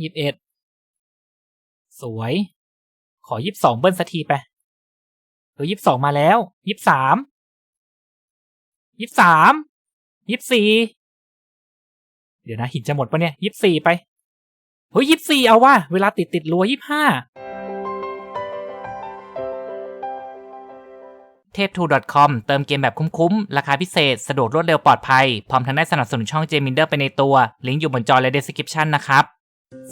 ยี่สิบเอ็ดสวย ขอยี่สิบสองเบิ้ลสักทีไปเออยี่สิบสองมาแล้วยี่สิบสามยี่สิบสามยี่สิบสี่เดี๋ยวนะหินจะหมดปะเนี่ยยี่สิบสี่ไปเฮ้ยยี่สิบสี่เอาว่าเวลาติดติดรัวยี่สิบห้าเทพทู .com เติมเกมแบบคุ้มๆ ราคาพิเศษ สะดวกรวดเร็วปลอดภัย พร้อมทั้งได้สนับสนุนช่องเจมินเดอร์ไปในตัว ลิงก์อยู่บนจอและ description นะครับ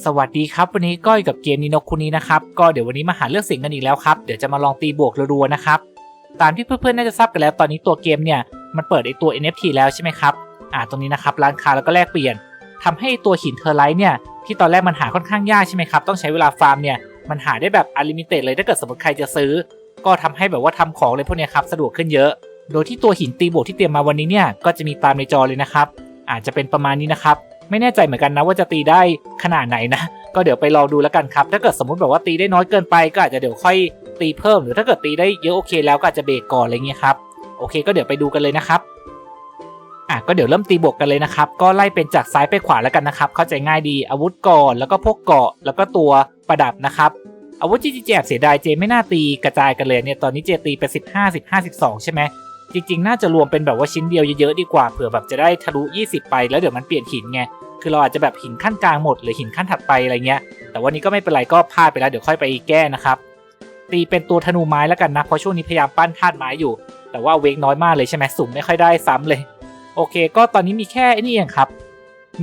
สวัสดีครับ วันนี้ก็อยู่กับเกมนิโนคุนี้นะครับก็เดี๋ยววันนี้มาหาเลือกสิ่งกันอีกแล้วครับเดี๋ยวจะมาลองตีบวกรัวๆนะครับตามที่เพื่อนๆน่าจะทราบกันแล้วตอนนี้ตัวเกมเนี่ยมันเปิดไอตัว NFT แล้วใช่ไหมครับอ่าตรงนี้นะครับร้านค้าแล้วก็แลกเปลี่ยนทำให้ตัวหินเทอร์ไลท์เนี่ยที่ตอนแรกมันหาค่อนข้างยากใช่ไหมครับต้องใช้เวลาฟาร์มเนี่ยมันหาได้แบบอลิมิเต็ดเลยถ้าเกิดสมมติใครจะซื้อ ก็ทำให้แบบว่าทำของเลยพวกเนี้ยครับสะดวกขึ้นเยอะ โดยที่ตัวหินตีบวกที่เตรียมมาวันนี้เนี่ยก็จะมีตามในจอเลยนะครับอาจจะเป็นประมาณนี้นะครับ ไม่แน่ใจเหมือนกันนะว่าจะตีได้ขนาดไหนนะ ก็เดี๋ยวไปลองดูแล้วกันครับ ถ้าเกิดสมมติแบบว่าตีได้น้อยเกินไปก็อาจจะเดี๋ยวค่อยตีเพิ่ม หรือถ้าเกิดตีได้เยอะโอเคแล้วก็อาจจะเบรกก่อนอะไรเงี้ยครับ โอเคก็เดี๋ยวไปดูกันเลยนะครับอะก็เดี๋ยวเริ่มตีบวกกันเลยนะครับ ก็ไล่เป็นจากซ้ายไปขวาแล้วกันนะครับ เข้าใจง่ายดีอาวุธก่อนแล้วก็พวกเกาะแล้วก็ตัวประดับนะครับอาวุธที่เจแอบเสียดายเจไม่น่าตีกระจายกันเลยเนี่ยตอนนี้เจตีไป15 15 12 ใช่ไหม จริงๆ น่าจะรวมเป็นแบบว่าชิ้นเดียวเยอะๆดีกว่าเผื่อแบบจะได้ทะลุ 20 ไปแล้วเดี๋ยวมันเปลี่ยนหินไงคือเราอาจจะแบบหินขั้นกลางหมดหรือหินขั้นถัดไปอะไรเงี้ย แต่วันนี้ก็ไม่เป็นไรก็พลาดไปแล้วเดี๋ยวค่อยไปแก้นะครับตีเป็นตัวธนูไม้แล้วกันนะเพราะช่วงนี้พยายามปั้นธาตุไม้อยู่ แต่ว่าเวกน้อยมากเลยใช่ไหมสุ่มไม่ค่อยได้ซ้ำเลย โอเค ก็ตอนนี้มีแค่นี่เองครับ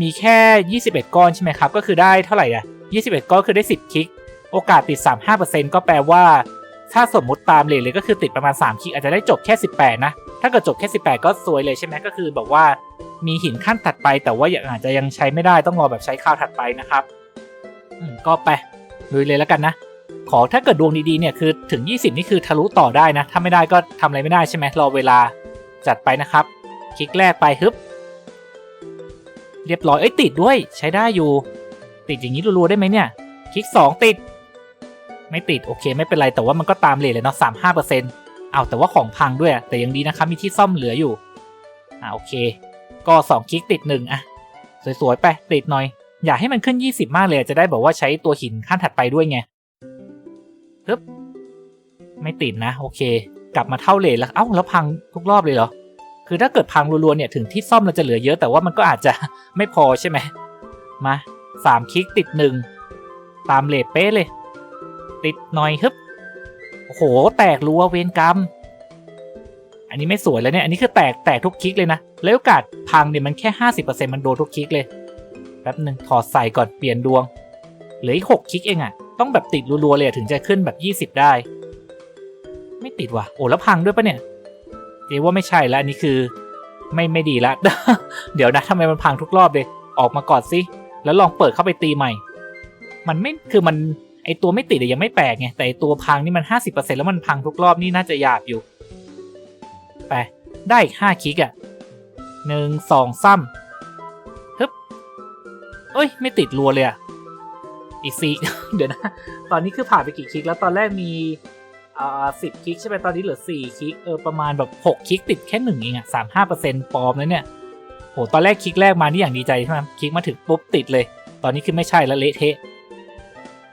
มีแค่ 21 ก้อนใช่ไหมครับก็คือได้เท่าไหร่อะ21 ก้อนคือได้ 10คลิกโอกาสติด 35%ก็แปลว่า ถ้าสมมุติตามเลทเลยก็คือติดประมาณ 3คลิกอาจจะได้จบแค่ 18 นะ ถ้าเกิดจบแค่ 18 ก็สวยเลยใช่ไหมก็คือแบบว่ามีหินขั้นถัดไป แต่ว่ายังอาจจะยังใช้ไม่ได้ต้องรอแบบใช้ข้าวถัดไปนะครับอืมก็ไปลุยเลยแล้วกันนะ ขอถ้าเกิดดวงดีๆเนี่ยคือถึง 20 นี่คือทะลุต่อได้นะ ถ้าไม่ได้ก็ทำอะไรไม่ได้ใช่ไหมรอเวลาจัดไปนะครับ คลิกแรกไปฮึบเรียบร้อยเอ้ยติดด้วยใช้ได้อยู่ ติดอย่างนี้รัวๆได้ไหมเนี่ย คลิก 2 ติด ไม่ติดโอเค ไม่เป็นไรแต่ว่ามันก็ตามเลทเลยเนาะสามห้าเปอร์เซ็นต์เอาแต่ว่าของพังด้วย แต่ยังดีนะครับมีที่ซ่อมเหลืออยู่อ่าโอเค ก็สองคลิกติดหนึ่งอะสวยๆไปติดหน่อย อย่าให้มันขึ้น 20 มากเลยจะได้แบบว่าใช้ตัวหินขั้นถัดไปด้วยไงฮึบไม่ติดนะ โอเค กลับมาเท่าเลทแล้วเอ้าแล้วพังทุกรอบเลยเหรอคือถ้าเกิดพังรัวๆเนี่ยถึงที่ซ่อมเราจะเหลือเยอะแต่ว่ามันก็อาจจะไม่พอใช่ไหมมาสามคลิกติดหนึ่งตามเลทเป๊ะเลย ติดหน่อยฮึบโอ้โห แตกรัวเวรกรรม อันนี้ไม่สวยแล้วเนี่ย อันนี้คือแตกแตกทุกคลิกเลยนะ แล้วโอกาสพังเนี่ยมันแค่ห้าสิบเปอร์เซ็นต์มันโดนทุกคลิกเลย แป๊บหนึ่งถอดใส่ก่อนเปลี่ยนดวง เหลืออีกหกคลิกเองอะต้องแบบติดรัวๆเลยถึงจะขึ้นแบบยี่สิบได้ ไม่ติดว่ะ โอ้แล้วพังด้วยปะเนี่ยเจว่าไม่ใช่แล้วอันนี้คือ ไม่ไม่ดีละเดี๋ยวนะทำไมมันพังทุกรอบเลย ออกมาก่อนสิ แล้วลองเปิดเข้าไปตีใหม่ มันไม่ คือมัน อตัวไม่ติดยังไม่แปลกไงแต่ไอตัวพังนี่มันห้าสิบเปอร์เซ็นแล้วมันพังทุกรอบนี่น่าจะหยาบอยู่ไปได้อีกห้าคลิกอะหนึ่งสองซ้ำฮึบเอ้ย ไม่ติดรัวเลยอะอีกสี่เดี๋ยวนะ ตอนนี้คือผ่านไปกี่คลิกแล้วตอนแรกมีอ่าสิบคลิกใช่ไหมตอนนี้เหลือสี่คลิกเออประมาณแบบหกคลิกติดแค่หนึ่งเองอะสามห้าเปอร์เซ็นต์ปลอมแล้วเนี่ยโหตอนแรกคลิกแรกมานี่อย่างดีใจใช่ไหมคลิกมาถึงปุ๊บติดเลย ตอนนี้คือไม่ใช่แล้วเละเทะ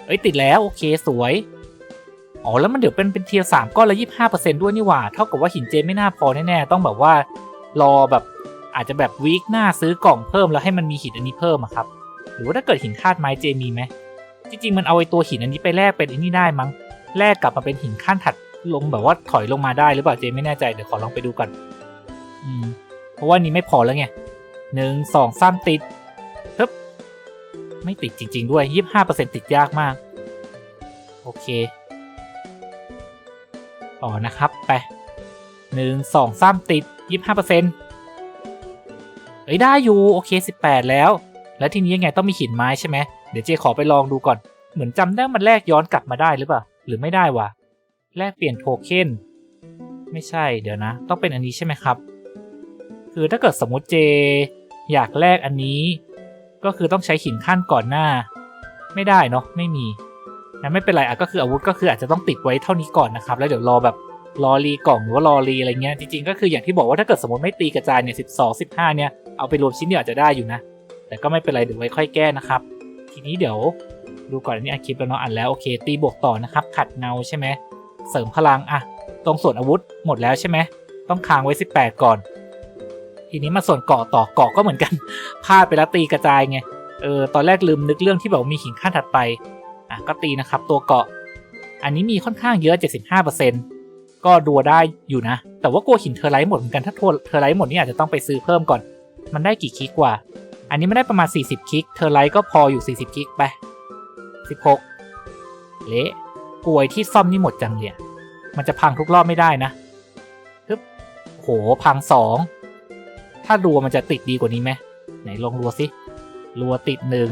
เอ้ยติดแล้วโอเคสวย อ๋อแล้วมันเดี๋ยวเป็นเป็นเทียร์สามก้อนละยี่ห้าเปอร์เซ็นด้วยนี่หว่า เท่ากับว่าหินเจนไม่น่าพอแน่ๆต้องแบบว่ารอแบบอาจจะแบบวีคหน้าซื้อกล่องเพิ่มแล้วให้มันมีหินอันนี้เพิ่มอะครับ หรือว่าถ้าเกิดหินธาตุไม้เจมีไหมจริงๆมันเอาไอ้ตัวหินอันนี้ไปแลกเป็นอันนี้ได้มั้งแลกกลับมาเป็นหินขั้นถัดลงแบบว่าถอยลงมาได้หรือเปล่าเจไม่แน่ใจเดี๋ยวขอลองไปดูก่อนอืมเพราะว่านี้ไม่พอแล้วไงหนึ่งสองสามติดฮึบ ไม่ติดจริง ๆ ด้วยยี่ห้าเปอร์เซ็นติดยากมาก โอเค ต่อนะครับ ไปหนึ่งสองสามติดยี่ห้าเปอร์เซ็นเอ้ย ได้อยู่ โอเคสิบแปดแล้ว แล้วทีนี้ยังไงต้องมีหินไม้ใช่ไหม เดี๋ยวเจขอไปลองดูก่อน เหมือนจำได้มันแลกย้อนกลับมาได้หรือเปล่า หรือไม่ได้วะ แลกเปลี่ยนโทเค็น ไม่ใช่ เดี๋ยวนะ ต้องเป็นอันนี้ใช่ไหมครับ คือถ้าเกิดสมมติเจอยากแลกอันนี้ ก็คือต้องใช้หินขั้นก่อนหน้า ไม่ได้เนาะไม่มีงั้นไม่เป็นไรอะก็คืออาวุธก็คืออาจจะต้องติดไว้เท่านี้ก่อนนะครับแล้วเดี๋ยวรอแบบรอรีกล่องหรือว่ารอรีอะไรเงี้ยจริงๆก็คืออย่างที่บอกว่าถ้าเกิดสมมติไม่ตีกระจายเนี่ยสิบสองสิบห้าเนี่ยเอาไปรวมชิ้นเดียวอาจจะได้อยู่นะ แต่ก็ไม่เป็นไรเดี๋ยวไว้ค่อยแก้นะครับททีนี้เดี๋ยวดูก่อนอันนี้อัดคลิปแล้วเนาะอัดแล้วโอเค ตีบวกต่อนะครับ ขัดเงาใช่ไหมเสริมพลังอะตรงส่วนอาวุธหมดแล้วใช่ไหมต้องค้างไว้ 18 ก่อน ทีนี้มาส่วนเกาะต่อเกาะก็เหมือนกันพลาดไปแล้วตีกระจายไงเออตอนแรกลืมนึกเรื่องที่แบบมีหินขั้นถัดไปอะก็ตีนะครับตัวเกาะ อันนี้มีค่อนข้างเยอะ 75%ก็ดัวได้อยู่นะ แต่ว่ากลัวหินเทอร์ไลท์หมดเหมือนกันถ้าทัวเทอร์ไลท์หมดนี่อาจจะต้องไปซื้อเพิ่มก่อน มันได้กี่คลิกกว่า อันนี้ไม่ได้ประมาณ 40 คลิกเทอร์ไลท์ก็พออยู่ 40 คลิกไป 16 เละกลวยที่ซ่อมนี่หมดจังเลยมันจะพังทุกรอบไม่ได้นะฮึบโหพังสอง ถ้ารัวมันจะติดดีกว่านี้ไหมไหนลองรัวสิรัวติดหนึ่ง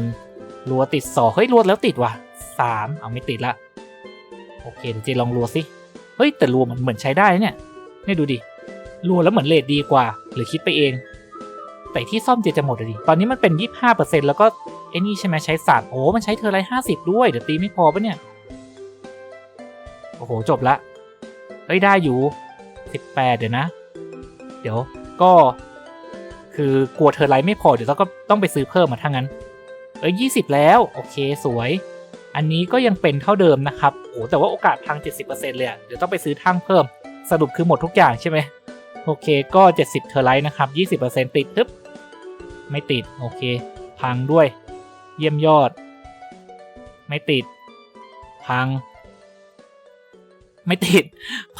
รัวติดสองเฮ้ยรัวแล้วติดว่ะสามเอาไม่ติดละโอเคเดี๋ยวเจลองรัวสิเฮ้ยแต่รัวมันเหมือนใช้ได้เนี่ยนี่ดูดิรัวแล้วเหมือนเลทดีกว่า หรือคิดไปเอง แต่ที่ซ่อมเจจะหมดเลยดิตอนนี้มันเป็น25%แล้วก็ไอ้นี่ใช่ไหมใช้สามโอ้มันใช้เทอร์ไลท์ห้าสิบด้วยเดี๋ยวตีไม่พอปะเนี่ยโอ้โหจบละเฮ้ยได้อยู่18เดี๋ยวนะ เดี๋ยวก็ คือกลัวเทอไลท์ไม่พอเดี๋ยวเราก็ต้องไปซื้อเพิ่มมาทั้งนั้น เอ้ย20แล้วโอเคสวย อันนี้ก็ยังเป็นเท่าเดิมนะครับโอ้แต่ว่าโอกาสพัง 70%เลยเดี๋ยวต้องไปซื้อทั้งเพิ่ม สรุปคือหมดทุกอย่างใช่ไหมโอเคก็ 70 เทอร์ไลท์นะครับ 20%ติดทึบไม่ติดโอเค พังด้วย เยี่ยมยอด ไม่ติด พัง ไม่ติด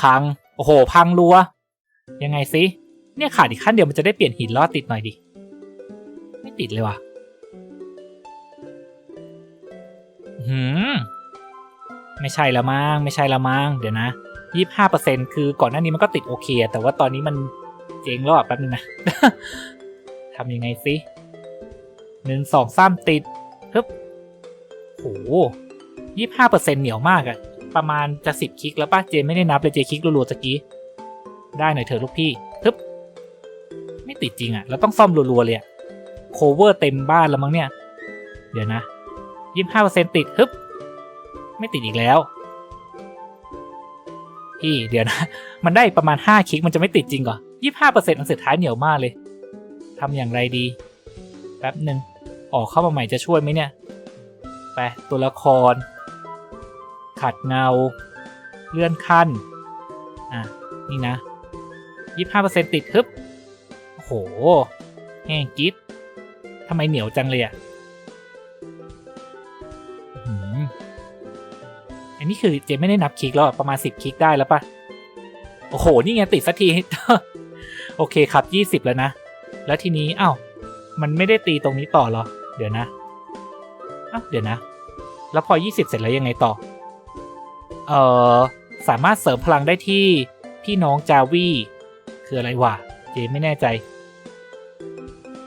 พัง โอ้โห พังรัว ยังไงสิ เนี่ยขาดอีกขั้นเดียวมันจะได้เปลี่ยนหินลอดติดหน่อยดิ ไม่ติดเลยว่ะหืมไม่ใช่ละมั้งไม่ใช่ละมั้งเดี๋ยวนะยี่ห้าเปอร์เซ็นคือก่อนหน้านี้มันก็ติดโอเค แต่ว่าตอนนี้มันเจ๊งแล้วอะแป๊บนึงนะทำยังไงสิหนึ่งสองสามติดฮึบโหยี่ห้าเปอร์เซ็นเหนียวมากอะประมาณจะสิบคลิกแล้วป้าเจไม่ได้นับเลยเจคลิกรัวๆตะกี้ ได้หน่อยเถอะลูกพี่ฮึบ ไม่ติดจริงอะเราต้องซ่อมรัวๆเลยอะโคเวอร์เต็มบ้านแล้วมั้งเนี่ย เดี๋ยวนะยี่ห้าเปอร์เซ็นติดฮึบไม่ติดอีกแล้วพี่เดี๋ยวนะ มันได้ประมาณห้าคลิกมันจะไม่ติดจริงเหรอยี่ห้าเปอร์เซ็นต์อันสุดท้ายเหนียวมากเลยทำอย่างไรดีแป๊บหนึ่งออกเข้ามาใหม่จะช่วยไหมเนี่ยไปตัวละคร ขัดเงา เลื่อนขั้น อะ นี่นะยี่ห้าเปอร์เซ็นติดฮึบ โหแห้งกิ๊บทำไมเหนียวจังเลยอะอันนี้คือเจไม่ได้นับคลิกแล้วประมาณสิบคลิกได้แล้วปะโอ้โห นี่ไงติดสักที โอเคครับยี่สิบแล้วนะ แล้วทีนี้อ้าวมันไม่ได้ตีตรงนี้ต่อหรอ เดี๋ยวนะอ้าวเดี๋ยวนะ แล้วพอ20เสร็จแล้วยังไงต่อ เอ่อ สามารถเสริมพลังได้ที่พี่น้องจาวีคืออะไรวะ เจไม่แน่ใจ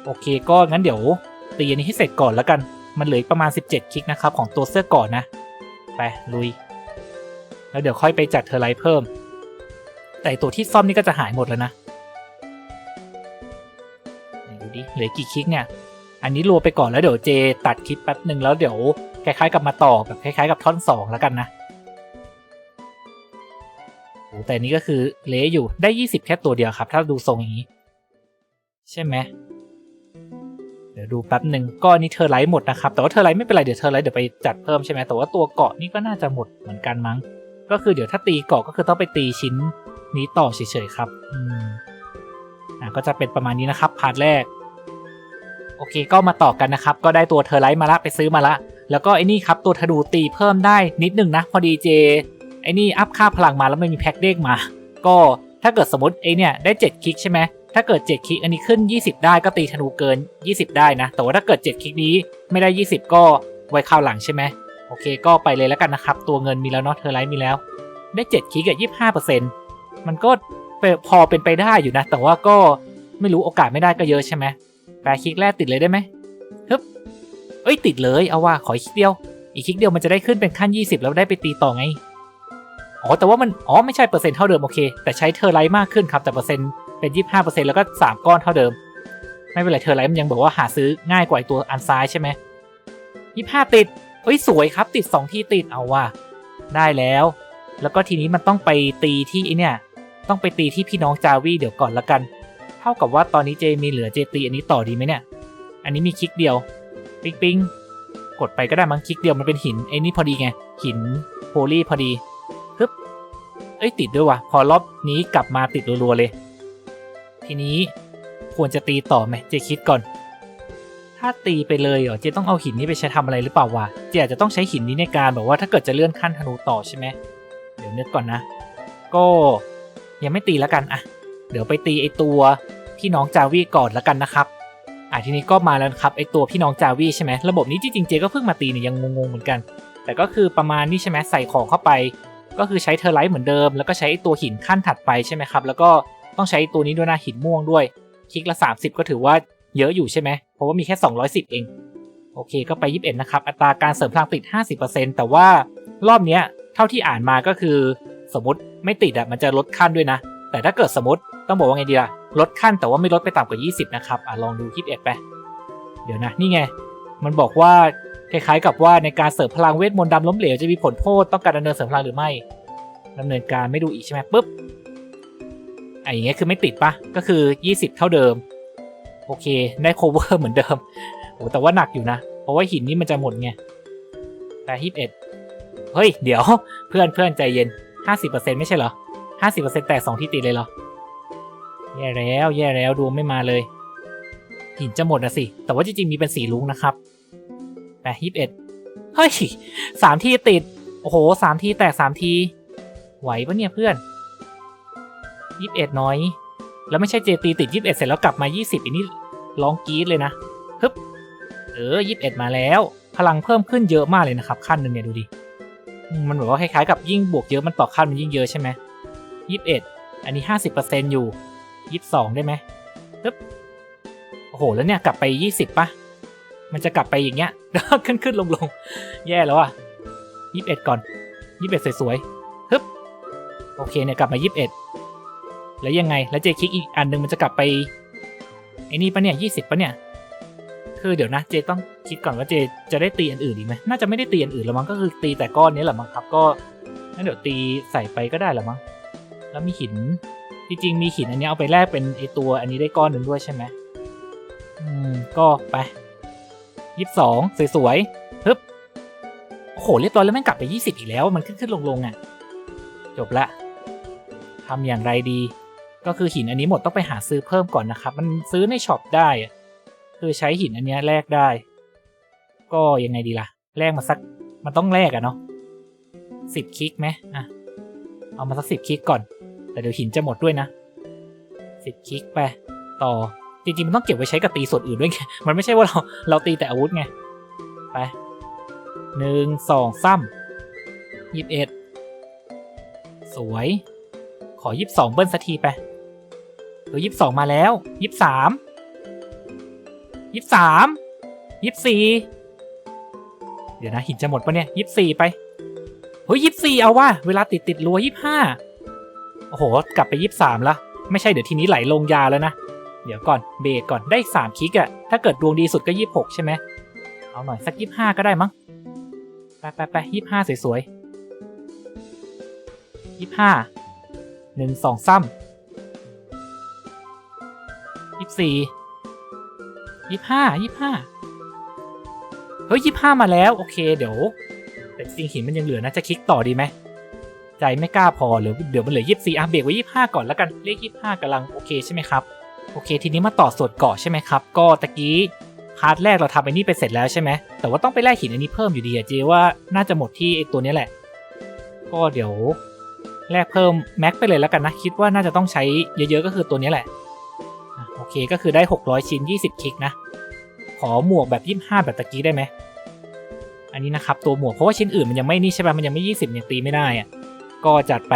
โอเคก็งั้นเดี๋ยวตีอันนี้ให้เสร็จก่อนแล้วกัน มันเหลืออีกประมาณ 17 คลิกนะครับ ของตัวเสื้อก่อนนะ ไป ลุย แล้วเดี๋ยวค่อยไปจัดเทอร์ไลท์เพิ่ม แต่ตัวที่ซ่อมนี่ก็จะหายหมดแล้วนะดูดิเหลือกี่คลิกเนี่ย อันนี้รัวไปก่อนแล้วเดี๋ยวเจตัดคลิปแป๊บหนึ่งแล้วเดี๋ยวคล้ายๆกับมาต่อแบบคล้ายๆกับท่อนสองแล้วกันนะโอ้แต่นี้ก็คือเละอยู่ได้ยี่สิบแค่ตัวเดียวครับ ถ้าดูทรงอย่างนี้ ใช่ไหม ดี๋ยวดูแป๊บหนึ่งก็อันนี้เทอไลท์หมดนะครับ แต่ว่าเทอไลท์ไม่เป็นไร เดี๋ยวเทอไลท์เดี๋ยวไปจัดเพิ่มใช่ไหมแต่ว่าตัวเกาะนี่ก็น่าจะหมดเหมือนกันมั้ง ก็คือเดี๋ยวถ้าตีเกาะก็คือต้องไปตีชิ้นนี้ต่อเฉยๆครับอืมอะก็จะเป็นประมาณนี้นะครับพาร์ทแรก โอเคก็มาต่อกันนะครับ ก็ได้ตัวเทอไลท์มาละไปซื้อมาละ แล้วก็ไอ้นี่ครับตัวธนูตีเพิ่มได้นิดนึงนะ พอดีเจไอ้นี่อัพค่าพลังมาแล้วไม่มีแพ็คเด้งมา ก็ถ้าเกิดสมมติไอ้เนี่ยได้ 7 คลิกใช่ไหม ถ้าเกิด 7 คลิกอันนี้ขึ้น 20 ได้ก็ตีธนูเกิน 20 ได้นะ แต่ว่าถ้าเกิด 7 คลิกนี้ไม่ได้ 20 ก็ไว้คราวหลังใช่ไหมโอเค ก็ไปเลยแล้วกันนะครับ ตัวเงินมีแล้วเนาะเทอร์ไลท์มีแล้ว ได้ 7 คลิกกับ25%มันก็พอเป็นไปได้อยู่นะ แต่ว่าก็ไม่รู้โอกาสไม่ได้ก็เยอะใช่ไหมแปลคลิกแรกติดเลยได้ไหมฮึบเอ้ยติดเลยเอาว่าขออีกคลิกเดียว อีกคลิกเดียวมันจะได้ขึ้นเป็นขั้น 20 แล้วได้ไปตีต่อไงอ๋อแต่ว่ามันอ๋อไม่ใช่เปอร์เซ็นต์เท่าเดิมโอเค แต่ใช้เทอร์ไลท์มากขึ้นครับแต่เปอร์เซ็นต์ เป็น 25%แล้วก็ 3 ก้อนเท่าเดิม ไม่เป็นไรเทอไลท์มันยังบอกว่าหาซื้อง่ายกว่าไอตัวอันซ้ายใช่ไหม25 ติดเอ้ยสวยครับติด 2 ที่ติดเอาว่าได้แล้ว แล้วก็ทีนี้มันต้องไปตีที่ไอเนี่ย ต้องไปตีที่พี่น้องจาวีเดี๋ยวก่อนละกัน เท่ากับว่าตอนนี้เจมีเหลือเจตีอันนี้ต่อดีไหมเนี่ย อันนี้มีคลิกเดียว ปิ๊งปิ๊งกดไปก็ได้มั้งคลิกเดียวมันเป็นหินไอ้นี่พอดีไง หินโพลีพอดี ฮึบ เอ้ยติดด้วยว่ะ พอรอบนี้กลับมาติดรัวๆเลย ทีนี้ควรจะตีต่อไหมเจคิดก่อน ถ้าตีไปเลยเหรอเจต้องเอาหินนี้ไปใช้ทำอะไรหรือเปล่าวะเจอาจจะต้องใช้หินนี้ในการแบบว่าถ้าเกิดจะเลื่อนขั้นธนูต่อใช่ไหมเดี๋ยวนึกก่อนนะ ก็ยังไม่ตีแล้วกันอะเดี๋ยวไปตีไอตัวพี่น้องจาวีก่อนแล้วกันนะครับอะทีนี้ก็มาแล้วครับไอตัวพี่น้องจาวีใช่ไหมระบบนี้จริงๆเจก็เพิ่งมาตีเนี่ยยังงงๆเหมือนกัน แต่ก็คือประมาณนี้ใช่ไหมใส่ของเข้าไป ก็คือใช้เทอร์ไลท์เหมือนเดิม แล้วก็ใช้ไอ้ตัวหินขั้นถัดไปใช่ไหมครับ แล้วก็ ต้องใช้ตัวนี้ด้วยนะหินม่วงด้วย คลิกละ 30 ก็ถือว่าเยอะอยู่ใช่ไหมเพราะว่ามีแค่ 210 เอง โอเค ก็ไป 21 นะครับ อัตราการเสริมพลังติด 50%แต่ว่ารอบเนี้ยเท่าที่อ่านมาก็คือ สมมติไม่ติดอะมันจะลดขั้นด้วยนะ แต่ถ้าเกิดสมมติต้องบอกว่าไงดีล่ะลดขั้นแต่ว่าไม่ลดไปต่ำกว่า 20 นะครับอะลองดู 21 ไป เดี๋ยวนะนี่ไง มันบอกว่าคล้ายๆกับว่าในการเสริมพลังเวทมนต์ดำล้มเหลวจะมีผลโทษต้องการดำเนินเสริมพลังหรือไม่ดำเนินการไม่ดูอีกใช่ไหมปุ๊บ อ้อย่างเงี้ยคือไม่ติดปะก็คือ 20 เท่าเดิม โอเค ได้ cover เหมือนเดิมโอ้แต่ว่าหนักอยู่นะ เพราะว่าหินนี่มันจะหมดไงแต่21เฮ้ย เดี๋ยวเพื่อนเพื่อนใจเย็น 50%ไม่ใช่เหรอ 50%แตกสองที่ติดเลยเหรอ แย่แล้ว แย่แล้วดูไม่มาเลย หินจะหมดนะสิ แต่ว่าจริงๆมีเป็นสีลุงนะครับแปดยี่สิบเอ็ดเฮ้ยสามที่ติด โอ้โหสามที่แตกสามทีไหวปะเนี่ยเพื่อน ยี่สิบเอ็ดน้อย แล้วไม่ใช่เจตีติดยี่สิบเอ็ดเสร็จแล้วกลับมายี่สิบอันนี้ร้องกรี๊ดเลยนะฮึบเออยี่สิบเอ็ดมาแล้ว พลังเพิ่มขึ้นเยอะมากเลยนะครับ ขั้นหนึ่งเนี่ยดูดิอืมมันแบบว่าคล้ายๆกับยิ่งบวกเยอะมันต่อขั้นมันยิ่งเยอะใช่ไหมยี่สิบเอ็ดอันนี้ห้าสิบเปอร์เซ็นต์อยู่ยี่สิบสองได้ไหมฮึบโอ้โหแล้วเนี่ยกลับไปยี่สิบป่ะมันจะกลับไปอย่างเงี้ยขึ้นขึ้นลงลงแย่แล้วอะยี่สิบเอ็ดก่อนยี่สิบเอ็ดสวยๆฮึบโอเคเนี่ยกลับมายี่สิบเอ็ด แล้วยังไง แล้วเจคลิกอีกอันหนึงมันจะกลับไปไอ้นี่ปะเนี่ยยี่สิบปะเนี่ย คือเดี๋ยวนะเจต้องคิดก่อนว่าเจจะได้ตีอันอื่นอีกไหมน่าจะไม่ได้ตีอันอื่นแล้วมั้งก็คือตีแต่ก้อนนี้แหละมั้งครับก็งั้นเดี๋ยวตีใส่ไปก็ได้แหละมั้งแล้วมีหินจริงๆมีหินอันนี้เอาไปแลกเป็นไอตัวอันนี้ได้ก้อนหนึ่งด้วยใช่ไหมอืมก็ไปยี่สิบสองสวยๆฮึบโอ้โหเรียบร้อยแล้วแม่งกลับไปยี่สิบอีกแล้วมันขึ้นขึ้นลงลงอะ จบละทำอย่างไรดี ก็คือหินอันนี้หมดต้องไปหาซื้อเพิ่มก่อนนะครับ มันซื้อในช็อปได้ คือใช้หินอันเนี้ยแลกได้ ก็ยังไงดีล่ะ แลกมาสัก มันต้องแลกอะเนาะสิบคลิกไหมอะ เอามาสักสิบคลิกก่อน แต่เดี๋ยวหินจะหมดด้วยนะสิบคลิกไป ต่อ จริงๆมันต้องเก็บไว้ใช้กับตีส่วนอื่นด้วยไงมันไม่ใช่ว่าเราเราตีแต่อาวุธไง ไปหนึ่งสองซ้ำยี่สิบเอ็ดสวย ขอยี่สิบสองเบิ้ลสักทีไป เออยี่สิบสองมาแล้วยี่สิบสามยี่สิบสามยี่สิบสี่เดี๋ยวนะหินจะหมดปะเนี่ยยี่สิบสี่ไปเฮ้ยยี่สิบสี่เอาว่าเวลาติดติดรัวยี่สิบห้าโอ้โห กลับไปยี่สิบสามละไม่ใช่เดี๋ยวทีนี้ไหลลงยาแล้วนะ เดี๋ยวก่อนเบรกก่อนได้สามคลิกอะถ้าเกิดดวงดีสุดก็ยี่หกใช่ไหมเอาหน่อยสักยี่ห้าก็ได้มั้งไปไปไปยี่ห้าสวยๆยี่ห้าหนึ่งสองซ้ำ ยี่สี่ยี่ห้ายี่ห้าเฮ้ยยี่ห้ามาแล้ว โอเค เดี๋ยว แต่จริงหินมันยังเหลือนะจะคลิกต่อดีไหมใจไม่กล้าพอหรือเดี๋ยวมันเหลือยี่สี่อะเบรกไว้ยี่ห้าก่อนแล้วกันเลขยี่ห้ากำลังโอเคใช่ไหมครับโอเค ทีนี้มาต่อส่วนเกาะใช่ไหมครับ ก็ตะกี้พาร์ทแรกเราทำไอ้นี่ไปเสร็จแล้วใช่ไหมแต่ว่าต้องไปแลกหินอันนี้เพิ่มอยู่ดีอะเจว่าน่าจะหมดที่ไอตัวนี้แหละ ก็เดี๋ยวแลกเพิ่มแม็กไปเลยแล้วกันนะ คิดว่าน่าจะต้องใช้เยอะๆก็คือตัวนี้แหละ เคก็คือได้ 600 ชิ้น 20 คลิกนะ ขอหมวกแบบ 25 แบบตะกี้ได้ไหม อันนี้นะครับ ตัวหมวกเพราะว่าชิ้นอื่นมันยังไม่นี่ใช่ป่ะมันยังไม่ 20ยังตีไม่ได้อะก็จัดไป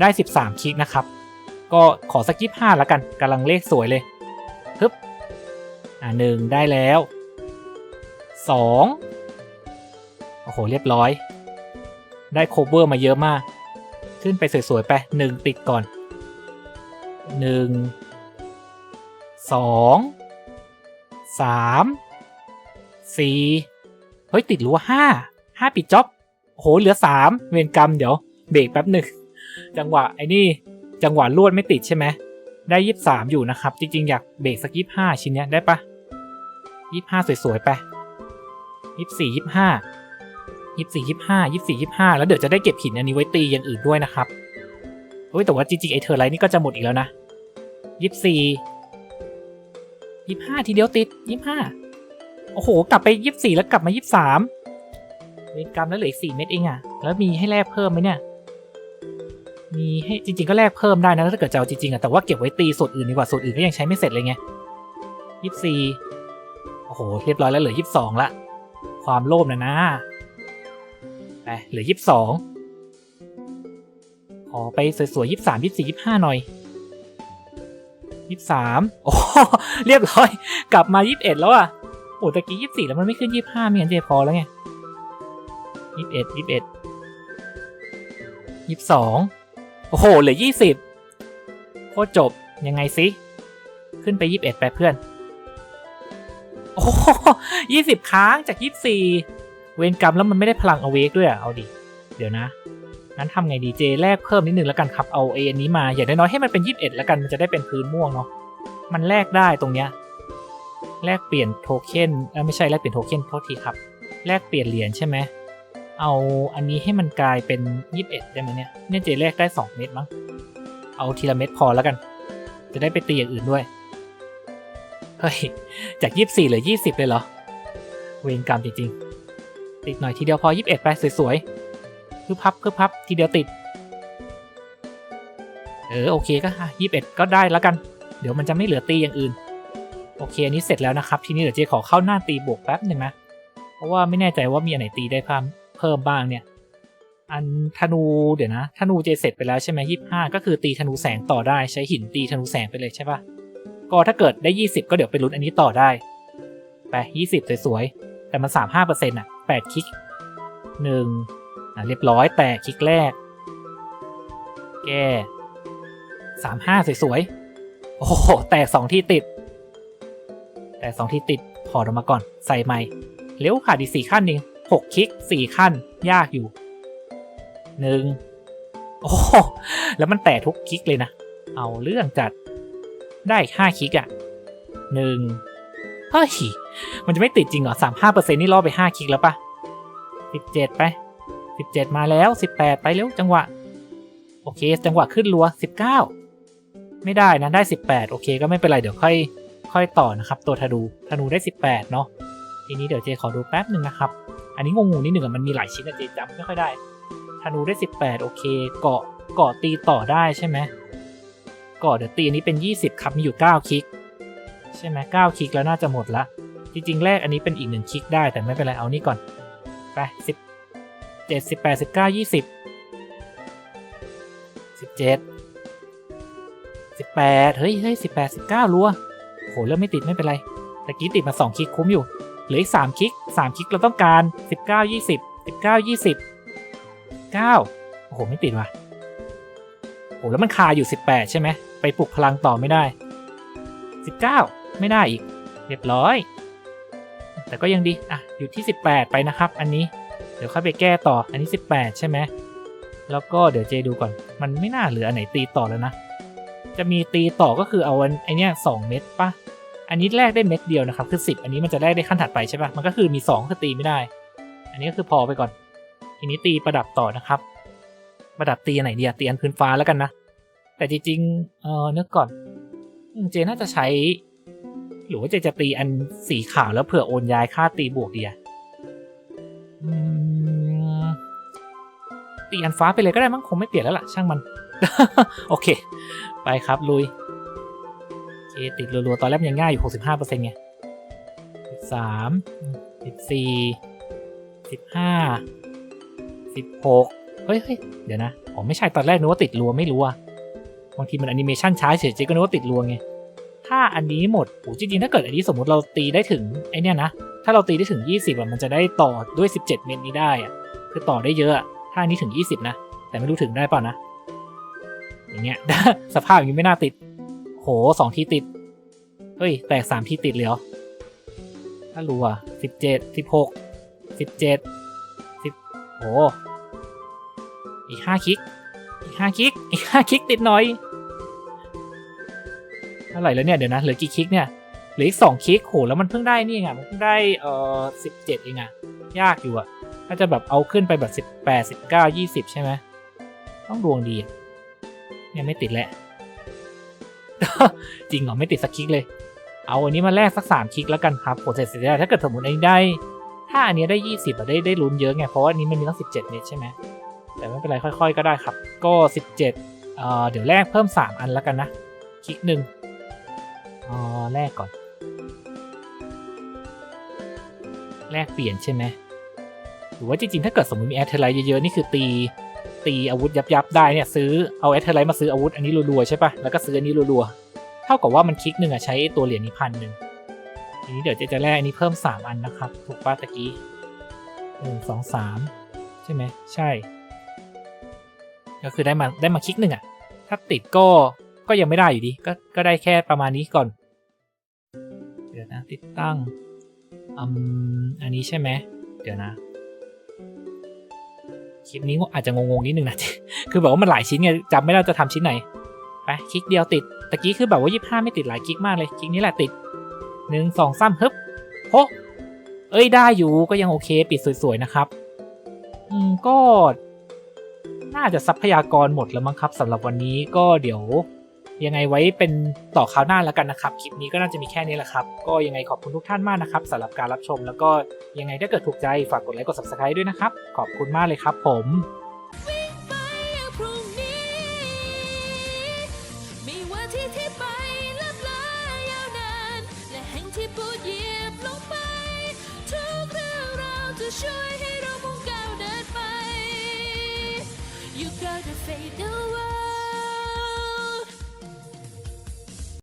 ได้ 13 คลิกนะครับ ก็ขอสักยี่ห้าแล้วกันกำลังเลขสวยเลยฮึบอ่าหนึ่งได้แล้วสองโอ้โห เรียบร้อย ได้โคเวอร์มาเยอะมาก ขึ้นไปสวยๆไปหนึ่งติดก่อนหนึ่ง สองสามสี่เฮ้ย ติดรั้วห้าห้าปิดจ็อบโหเหลือสามเวรกรรมเดี๋ยว เบรกแป๊บหนึ่งจังหวะไอ้นี่ จังหวะลวดไม่ติดใช่ไหมได้ยี่สามอยู่นะครับ จริง ๆ อยากเบรกสักยี่ห้าชิ้นเนี้ยได้ปะยี่ห้าสวยๆไปยี่สี่ยี่ห้ายี่สี่ยี่ห้ายี่สี่ยี่ห้าแล้วเดี๋ยวจะได้เก็บหินอันนี้ไว้ตีอย่างอื่นด้วยนะครับเฮ้ยแต่ว่าจริงๆไอเทอร์ไลท์นี่ก็จะหมดอีกแล้วนะยี่สี่ ยี่ห้าทีเดียวติดยี่ห้าโอ้โห กลับไปยี่สี่แล้วกลับมายี่สามเวรกรรมแล้วเหลืออีกสี่เม็ดเองอะแล้วมีให้แลกเพิ่มไหมเนี่ย มีให้จริง ๆ ก็แลกเพิ่มได้นะถ้าเกิดจะเอาจริงๆอะแต่ว่าเก็บไว้ตีสูตรอื่นดีกว่าสูตรอื่นก็ยังใช้ไม่เสร็จเลยไงยี่สี่โอ้โหเรียบร้อยแล้วเหลือยี่สิบสองละความโลภนะนะไปเหลือยี่สิบสองขอไปสวยๆยี่สามยี่สี่ยี่ห้าหน่อย ยี่สามโอ้โหเรียบร้อย กลับมายี่สิบเอ็ดแล้วอะโอ้ตะกี้ยี่สี่แล้วมันไม่ขึ้นยี่ห้าไม่งั้นเจพอแล้วไงยี่สิบเอ็ดยี่สิบเอ็ดยี่สิบสองโอ้โหเหลือยี่สิบโคตรจบยังไงสิขึ้นไปยี่สิบเอ็ดไปเพื่อน โอ้ยี่สิบค้างจากยี่สี่เวรกรรมแล้วมันไม่ได้พลังเอาเวกด้วยอะเอาดิ เดี๋ยวนะ งั้นทำไงดีเจแลกเพิ่มนิดนึงแล้วกันครับเอาเอันนี้มาอย่างน้อยๆให้มันเป็นยี่สิบเอ็ดแล้วกันมันจะได้เป็นพื้นม่วงเนาะมันแลกได้ตรงเนี้ยแลกเปลี่ยนโทเค็นไม่ใช่แลกเปลี่ยนโทเค็นโทษทีครับ แลกเปลี่ยนเหรียญใช่ไหมเอาอันนี้ให้มันกลายเป็นยี่สิบเอ็ดได้ไหมเนี่ยเนี่ยเจแลกได้สองเม็ดมั้งเอาทีละเม็ดพอแล้วกัน จะได้ไปตีอย่างอื่นด้วยเฮ้ยจากยี่สี่เหลือยี่สิบเลยเหรอเวรกรรมจริงๆติดหน่อยทีเดียวพอยี่สิบเอ็ดไปสวยๆ คือพับคือพับทีเดียวติด เออ โอเคก็ยี่สิบเอ็ดก็ได้แล้วกัน เดี๋ยวมันจะไม่เหลือตีอย่างอื่น โอเคอันนี้เสร็จแล้วนะครับ ทีนี้เดี๋ยวเจขอเข้าหน้าตีบวกแป๊บหนึ่งนะ เพราะว่าไม่แน่ใจว่ามีอันไหนตีได้เพิ่มเพิ่มบ้างเนี่ย อันธนูเดี๋ยวนะ ธนูเจเสร็จไปแล้วใช่ไหมยี่ห้าก็คือตีธนูแสงต่อได้ใช้หินตีธนูแสงไปเลยใช่ปะก็ถ้าเกิดได้20ก็เดี๋ยวไปลุ้นอันนี้ต่อได้ไป20สวยๆแต่มัน35%อะ8คลิก1 อะเรียบร้อยแต่คลิกแรก แก้35สวยๆ โอ้โห แตก2ที่ติด แตก2ที่ติดถอดออกมาก่อน ใส่ใหม่เร็วขาดอีก4ขั้นนึง6คลิก4ขั้น ยากอยู่1โอ้แล้วมันแตกทุกคลิกเลยนะ เอาเรื่องจัดได้ห้าคลิกอะ่ะหนึ่งเฮ้ยมันจะไม่ติดจริงเหรอสามห้าเปอร์เซ็นต์นี่ล่อไปห้าคลิกแล้วปะสิบเจ็ดไป สิบเจ็ดมาแล้วสิบแปดไปเร็วจังหวะ โอเค จังหวะขึ้นรัวสิบเก้าไม่ได้นะได้สิบแปดโอเค ก็ไม่เป็นไรเดี๋ยวค่อยค่อยต่อนะครับ ตัวธนูธนูได้สิบแปดเนาะทีนี้เดี๋ยวเจขอดูแป๊บหนึ่งนะครับ อันนี้งงๆนิดหนึ่งมันมีหลายชิ้นอะเจจำไม่ค่อยได้ธนูได้สิบแปดโอเค เกาะเกาะตีต่อได้ใช่ไหมเก่อนเดี๋ยวตีอันนี้เป็น 20 ครับมีอยู่ 9 คลิก ใช่ไหม9คลิกแล้วน่าจะหมดละจริงๆแรกอันนี้เป็นอีกหนึ่งคลิกได้แต่ไม่เป็นไรเอานี่ก่อนไปสิบ เจ็ดสิบแปดสิบเก้ายี่สิบสิบเจ็ดสิบแปดเฮ้ยเฮ้ยสิบแปดสิบเก้ารัวโหเริ่มไม่ติดไม่เป็นไรตะกี้ติดมาสองคลิกคุ้มอยู่เหลืออีกสามคลิกสามคลิกเราต้องการสิบเก้ายี่สิบสิบเก้ายี่สิบเก้าโอ้โหไม่ติดว่ะโอ้แล้วมันคาอยู่18ใช่ไหมไปปลุกพลังต่อไม่ได้19ไม่ได้อีก เรียบร้อย แต่ก็ยังดี อะ อยู่ที่18ไปนะครับ อันนี้ เดี๋ยวค่อยไปแก้ต่อ อันนี้ 18 ใช่ไหม แล้วก็เดี๋ยวเจดูก่อน มันไม่น่าเหลืออันไหนตีต่อแล้วนะ จะมีตีต่อก็คือเอาอันไอเนี้ย2เม็ดปะอันนี้แลกได้เม็ดเดียวนะครับ คือ 10 อันนี้มันจะแลกได้ขั้นถัดไปใช่ปะมันก็คือมี2คือตีไม่ได้ อันนี้ก็คือพอไปก่อน ทีนี้ตีประดับต่อนะครับ ประดับตีอันไหนเดีอะตีอันพื้นฟ้าแล้วกันนะ แต่จริงๆ เออนึกก่อน เจน่าจะใช้ หรือว่าเจจะตีอันสีขาวแล้วเผื่อโอนย้ายค่าตีบวกเดีอะอืม ตีอันฟ้าไปเลยก็ได้มั้งคงไม่เปลี่ยนแล้วล่ะ ช่างมัน โอเค ไปครับลุยเจติดรัวๆ ตอนแรกยังง่ายอยู่ 65%ไงสิบสามสิบสี่สิบห้าสิบหกเฮ้ยเดี๋ยวนะอ๋อไม่ใช่ตอนแรกนึกว่าติดรัวไม่รู้อะบางทีมันแอนิเมชันช้าเฉยๆก็นึกว่าติดรัวไงถ้าอันนี้หมดโอ้จริงๆถ้าเกิดอันนี้สมมติเราตีได้ถึงไอเนี้ยนะ ถ้าเราตีได้ถึง 20อะมันจะได้ต่อด้วย 17 เมตรนี้ได้อะคือต่อได้เยอะถ้านี้ถึง 20 นะ แต่ไม่รู้ถึงได้ป่านะ อย่างเงี้ย สภาพอย่างนี้ไม่น่าติด โหสองที่ติด เฮ้ย แตกสามที่ติดเลยเหรอถ้ารู้อะสิบเจ็ดสิบหกสิบเจ็ดสิบโห อีกห้าคลิก อีกห้าคลิก อีกห้าคลิกติดหน่อยเท่าไหร่แล้วเนี่ย เดี๋ยวนะ เหลือกี่คลิกเนี่ย หลืออีกสองคลิกโหแล้วมันเพิ่งได้นี่ไงมันเพิ่งได้เอ่อสิบเจ็ดเองอะยากอยู่อะถ้าจะแบบเอาขึ้นไปแบบสิบแปดสิบเก้ายี่สิบใช่ไหมต้องดวงดีเนี่ยไม่ติดแหละ จริงเหรอไม่ติดสักคลิกเลย เอาอันนี้มาแลกสักสามคลิกแล้วกันครับผลเสร็จเสร็จแล้วถ้าเกิดสมมติอันนี้ได้ ถ้าอันนี้ได้ยี่สิบอะได้ได้ลุ้นเยอะไงเพราะว่าอันนี้มันมีตั้งสิบเจ็ดเม็ดใช่ไหมแต่ไม่เป็นไรค่อย ๆ ก็ได้ครับ ก็สิบเจ็ดเอ่อเดี๋ยวแลกเพิ่มสามอันแล้วกันนะคลิกหนึ่งอ๋อแลกก่อน แลกเปลี่ยนใช่ไหมหรือว่าจริงๆ ถ้าเกิดสมมติมีแอตเทอร์ไลท์เยอะๆ นี่คือตี ตีอาวุธยับๆ ได้เนี่ยซื้อเอาแอตเทอร์ไลท์มาซื้ออาวุธอันนี้รัวๆ ใช่ปะแล้วก็ซื้ออันนี้รัวๆ เท่ากับว่ามันคลิกหนึ่งอะใช้ตัวเหรียญนี้พันหนึ่งทีนี้เดี๋ยวจะจะแลกอันนี้เพิ่มสามอันนะครับ ถูกป้าตะกี้หนึ่งสองสามใช่ไหมใช่ ก็คือได้มาได้มาคลิกหนึ่งอะถ้าติดก็ก็ยังไม่ได้อยู่ดีก็ก็ได้แค่ประมาณนี้ก่อน เดี๋ยวนะติดตั้ง อืมอันนี้ใช่ไหม เดี๋ยวนะ คลิปนี้อาจจะงงๆนิดนึงนะ คือแบบว่ามันหลายชิ้นไงจำไม่ได้จะทำชิ้นไหน ไปคลิกเดียวติด ตะกี้คือแบบว่ายี่ห้าไม่ติดหลายคลิกมากเลย คลิกนี้แหละติดหนึ่งสองสามฮึบโฮเอ้ยได้อยู่ก็ยังโอเค ปิดสวยๆนะครับ อืมก็ น่าจะทรัพยากรหมดแล้วมั้งครับสำหรับวันนี้ก็เดี๋ยว ยังไงไว้เป็นต่อคราวหน้าแล้วกันนะครับ คลิปนี้ก็น่าจะมีแค่นี้แหละครับ ก็ยังไงขอบคุณทุกท่านมากนะครับสำหรับการรับชม แล้วก็ยังไงถ้าเกิดถูกใจฝากกดไลค์กด subscribe ด้วยนะครับ ขอบคุณมากเลยครับผม